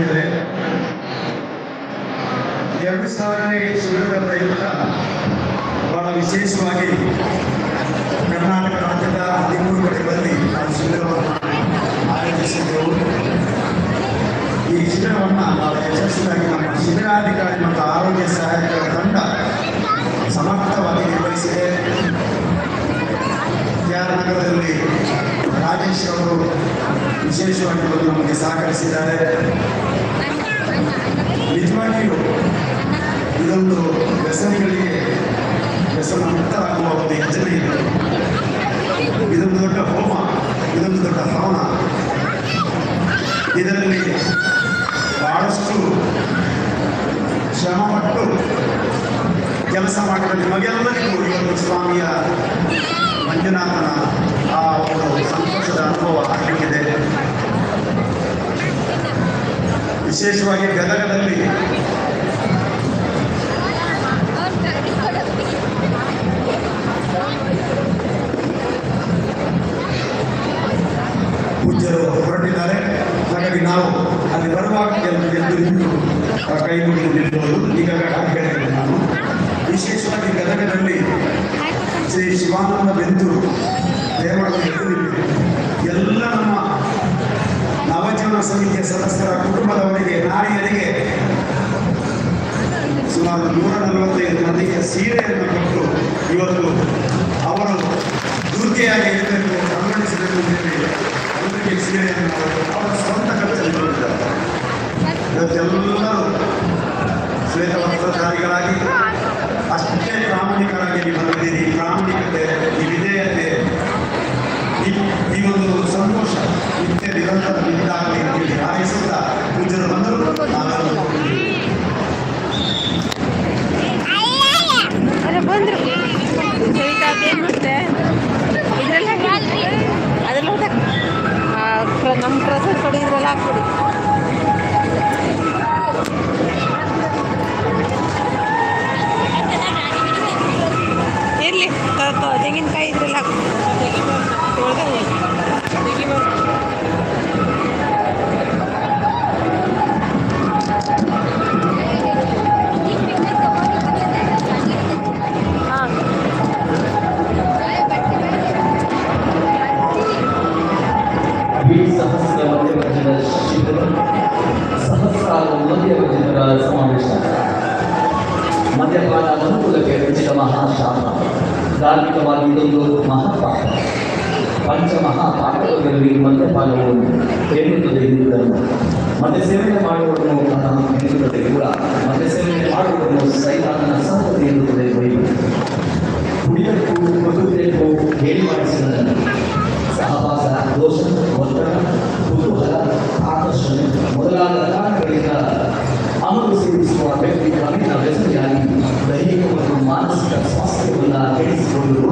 ಬಂದಿದೆ ಎರಡು ಸಾವಿರನೇ ಶಿಬಿರದ ಪ್ರಯುಕ್ತ ಬಹಳ ವಿಶೇಷವಾಗಿ ಕರ್ನಾಟಕ ರಾಜ್ಯದ ಹದಿಮೂರು ಕಡೆಗಳಲ್ಲಿ ನಾವು ಶಿಬಿರವನ್ನು ಆಯೋಜಿಸಿದ್ದೆವು. ಈ ಶಿಬಿರವನ್ನು ಬಹಳ ಯಶಸ್ವಿಯಾಗಿ ನಮ್ಮ ಶಿಬಿರಾಧಿಕಾರಿ ಮತ್ತು ಆರೋಗ್ಯ ಸಹಾಯಕರ ತಂಡ ಸಮರ್ಥವಾಗಿ ನಿರ್ವಹಿಸಿದೆ. ಕೆ ರಾಜೇಶ್ ಅವರು ವಿಶೇಷವಾಗಿ ಬಂದು ನಮಗೆ ಸಹಕರಿಸಿದ್ದಾರೆ. ನಿಜವಾಗಿಯೂ ಇದೊಂದು ವ್ಯಸನಿಗಳಿಗೆ ವ್ಯಸನ ಮುಕ್ತವಾಗುವ ಒಂದು ಯೋಜನೆ ಇದು. ಇದೊಂದು ದೊಡ್ಡ ಹೋಮ, ಇದೊಂದು ದೊಡ್ಡ ಹವನ. ಇದರಲ್ಲಿ ಬಹಳಷ್ಟು ಶ್ರಮಪಟ್ಟು ಕೆಲಸ ಮಾಡಿದ ನಿಮಗೆಲ್ಲರಿಗೂ ಇವತ್ತು ಸ್ವಾಮಿಯ ಮಂಜುನಾಥನ ಆ ಒಂದು ವಿಶೇಷವಾಗಿ ಗದಗದಲ್ಲಿ. ಪೂಜ್ಯರು ಹೊರಟಿದ್ದಾರೆ. ಹಾಗಾಗಿ ನಾವು ಅಲ್ಲಿ ಬರುವಾಗ ಆ ಕೈ ಮುಗಿದು ನಿಲ್ಬೋದು ಈಗಾಗಲೇ ನಾನು. ವಿಶೇಷವಾಗಿ ಗದಗದಲ್ಲಿ ಶ್ರೀ ಶಿವಾನಂದ ಬೆಂದೂರು ದೇವರ ಸಮಿತಿಯ ಸದಸ್ಯರ ಕುಟುಂಬದವರಿಗೆ ನಾರಿಯರಿಗೆ ಸುಮಾರು ನೂರ ನಲವತ್ತೈದು ಮಂದಿಗೆ ಸೀರೆಯನ್ನು ಕೊಟ್ಟು ಇವತ್ತು ಅವರು ದುರ್ಗೆಯಾಗಿ ಇರಬೇಕು ಗಮನಿಸಬೇಕು ಅಂತ ಹೇಳಿ ಅವರಿಗೆ ಸೀರೆಯನ್ನು ಅವರು ಸ್ವಂತ ಖರ್ಚಲ್ಲಿ ಕೊಟ್ಟಿದ್ದಾರೆ ಇವತ್ತೆಲ್ಲರೂ ಶ್ವೇತವಸ್ತ್ರಧಾರಿಗಳಾಗಿ ಅಷ್ಟೇ ಪ್ರಾಮಾಣಿಕರಾಗಿ ನೀವು ಬಂದಿದ್ದೀರಿ. ಪ್ರಾಮಾಣಿಕತೆ ಮಧ್ಯವರ್ಜನರ ಸಮಾವೇಶ ಮದ್ಯಪಾನ ಅನುಕೂಲಕ್ಕೆ ರಚಿತ ಮಹಾಶಾಪ ಧಾರ್ಮಿಕವಾಗಿ ಇದೊಂದು ಮಹಾಪಾಪ ಪಂಚಮಹಾಪಾಠಗಳಲ್ಲಿ ಮದ್ಯಪಾನವು ಎನ್ನುತ್ತದೆ ಹಿಂದೂ ಧರ್ಮ ಮದ್ಯ ಸೇವನೆ ಮಾಡುವುದನ್ನು ಎನ್ನುತ್ತದೆ ಕೂಡ ಮದ್ಯ ಸೇವನೆ ಮಾಡುವುದನ್ನು ಸೈತಾನನ ಸಂತತಿ ಎನ್ನುತ್ತದೆ ಬೈಬಲ್ ಕುಡಿಯಕ್ಕೂ ಮಗುವಿಗೂ ಹೇಳಿ ಮಾಡಿಸಿದ ಸಹವಾಸ ದೋಷ